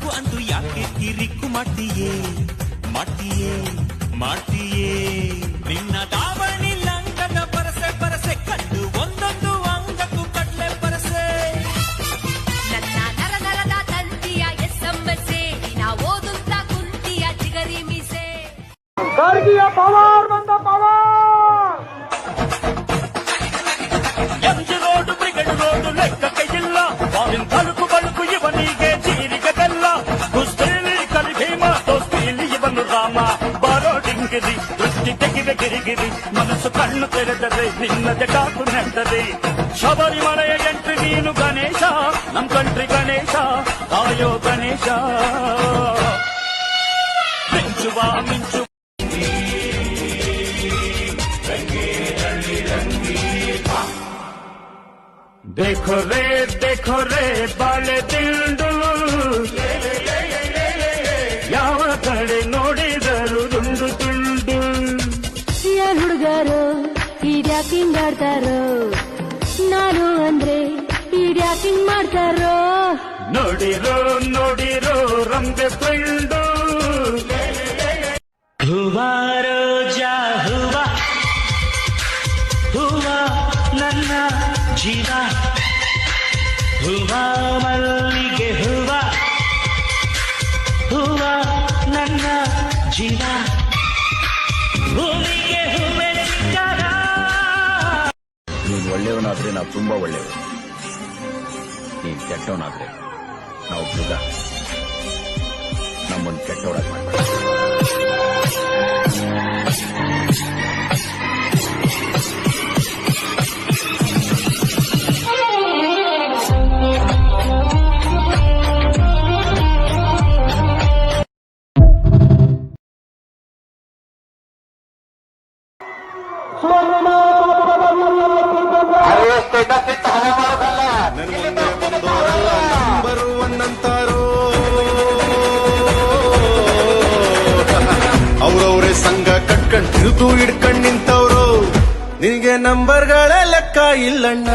ತಪ್ಪು ಅಂದು ಯಾಕೆ ತಿರಿಕ್ಕು ಮಾಡ್ತೀಯೇ ಮಾಡ್ತೀಯೇ ಮಾಡ್ತೀಯೇ ನಿನ್ನ ದಾವಣಿ ಲಂಕನ ಪರಸೆ ಪರಸೆ ಕಂಡು ಒಂದೊಂದು ಅಂಗಕ್ಕೂ ಕಡ್ಲೆ ಪರಸೆ ನನ್ನ ನರ ನರದ ತಂತಿಯ ಎಸ್ಸಂಬಸೆ ನಾ ಓದುತ್ತಾ ಕುಂತಿಯ ಚಿಗರಿ ಮೀಸೆ ರಾಮ ಬಾರೋ ಡಿಂಗಿರಿ ದೃಷ್ಟಿ ತೆಗಿವೆ ಗಿರಿಗಿರಿ ಮನಸ್ಸು ಕಣ್ಣು ತೆರೆದರೆ ನಿನ್ನ ಜಟಾಕು ನೆಟ್ಟದೆ ಶಬರಿಮಲೆಯ ಎಂಟ್ರಿ ನೀನು ಗಣೇಶ ನಮ್ ಕಂಟ್ರಿ ಗಣೇಶ ಕಾಯೋ ಗಣೇಶ ಮಿಂಚುವ ಮಿಂಚು देखो रे देखो रे ಬಾಳೆ ದಿಂಡು ಯಾವ ಕಡೆ ನೋಡಿದರು ಆಡ್ತಾರೋ? ನಾನು ಅಂದ್ರೆ ಇದ್ಯಾಕಿಂಗ್ ಮಾಡ್ತಾರೋ? ನೋಡಿರೋ ನೋಡಿರೋ ರಂಬೆ ಪಂಡು ಹೂವಾ ರೋಜಾ ಹೂವಾ. ಹೂವಾ ನನ್ನ ಜೀವ. ಹೂವಾ ಮಲ್ಲಿಗೆ ಹೂವಾ. ಹೂವಾ ನನ್ನ ಜೀವ. ಒಳ್ಳೆಯವನಾದ್ರೆ ನಾವು ತುಂಬಾ ಒಳ್ಳೆಯವರು ನೀನ್ ಕೆಟ್ಟವನಾದ್ರೆ ನಾವು ಮೃಗ ನಮ್ಮನ್ನು ಕೆಟ್ಟವರಾಗಿ ಮಾಡ್ಬೇಡ ನಂಬರ್ ಅಂತಾರೋ ಅವ್ರವ್ರೆ ಸಂಘ ಕಟ್ಕಂಡ್ ತಿರುತು ಹಿಡ್ಕೊಂಡ್ ನಿಂತವ್ರು. ನಿನಗೆ ನಂಬರ್ಗಳ ಲೆಕ್ಕ ಇಲ್ಲಣ್ಣ.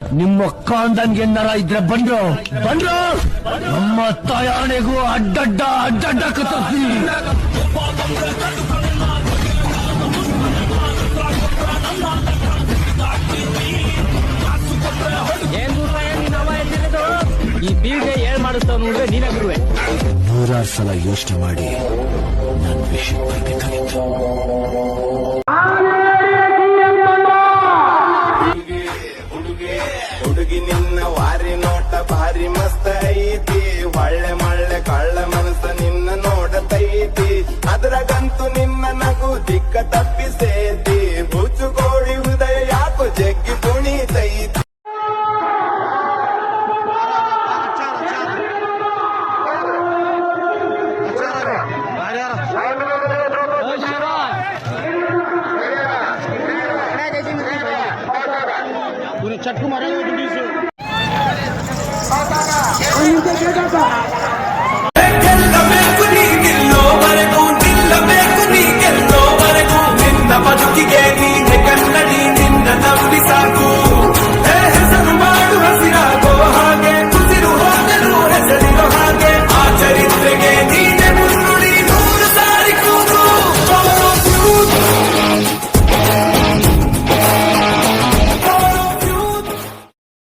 ನಿಮ್ಮ ಕಾಂದನ್ಗೆ ನರ ಇದ್ರೆ ಬಂದ್ರು. ಬಂದ್ರು. ನಮ್ಮ ತಾಯಾಣೆಗೂ ಅಡ್ಡಡ್ಡ ಅಡ್ಡಡ್ಡ ಕತ್ತರಿಸಿ. ನೂರಾರು ಸಲ ಯೋಚನೆ ಮಾಡಿ ನನ್ನ ವಿಷಯ ಬರಬೇಕಾಗಿತ್ತು ಹುಡುಗಿ ನಿನ್ನ ವಾರಿ ನೋಟ ಭಾರಿ ಮಸ್ತ ಐತಿ. ಒಳ್ಳೆ ಮಳ್ಳೆ, ಕಳ್ಳ चटकू मारेंगे पुलिस